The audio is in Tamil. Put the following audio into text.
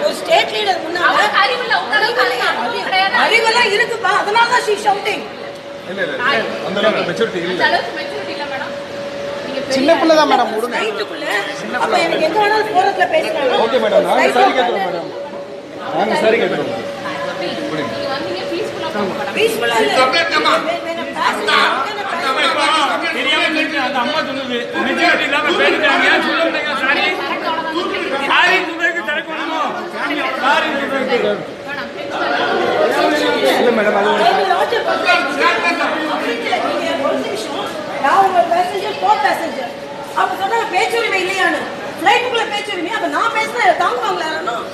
ஒரு ஸ்டேட் லீடர் முன்னால. அறிவெல்லாம் இருக்குப்பா அதனாலதான் ஷீ ஷவுட்டிங் இல்ல இல்ல அந்த அளவுக்கு மெச்சூரிட்டி அந்த இல்ல அளவுக்கு maturity இல்ல மேடம். நீங்க பெரிய சின்ன பிள்ளை தான் மேடம் விடுங்க. நைட்டுக்குள்ள அப்ப எனக்கு எங்க வேணாலும் போறதுல பேசுறாங்க ஓகே மேடம் நாங்க சாரி கேட்கிறோம் மேடம் நாங்க சாரி கேட்கிறோம் நீங்க வந்தீங்க peaceful ஆ போங்க மேடம். பீஸ்ஃபுல்லா தெரியாம சொல்லிட்டு அந்த அம்மா சொன்னது மெச்சூரிட்டி இல்லாம பேசிட்டாங்க. சொல்ல மாட்டேங்க சாரி சாரி இல்ல மேடம் அது நான் உங்க பேசஞ்சர் கோ பேசஞ்சர் அப்ப சொன்னா பேச்சுரிமை இல்லையான்னு ஃபிளைட்டுக்குள்ள பேச்சுரிமை அப்ப நான் பேசுறேன் தாங்குவாங்களா யாரும்